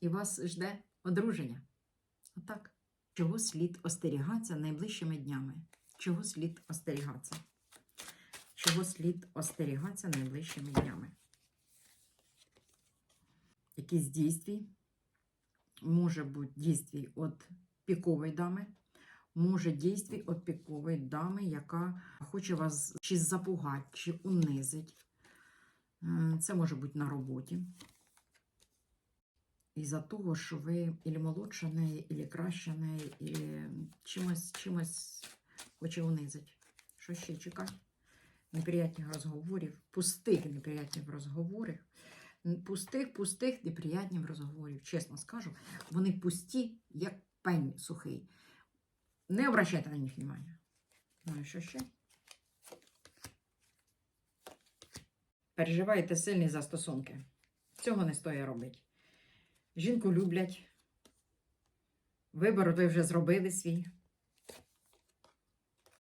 і вас жде одруження. Отак. Чого слід остерігатися найближчими днями? Чого слід остерігатися? Чого слід остерігатися найближчими днями? Якісь дійстві, може бути дійстві від пікової дами, може дійстві від пікової дами, яка хоче вас чи запугати, чи унизить. Це може бути на роботі. Із-за того, що ви ілі молодша неї, ілі краща неї, ілі чимось, чимось хоче унизить. Що ще чекати? Неприятних розговорів, пустих неприятних розговорів, пустих, пустих неприятних розговорів. Чесно скажу, вони пусті, як пень сухий. Не обращайте на них внимання. Ну і що ще? Переживаєте сильні застосунки. Цього не стоїть робити. Жінку люблять. Вибор ви вже зробили свій.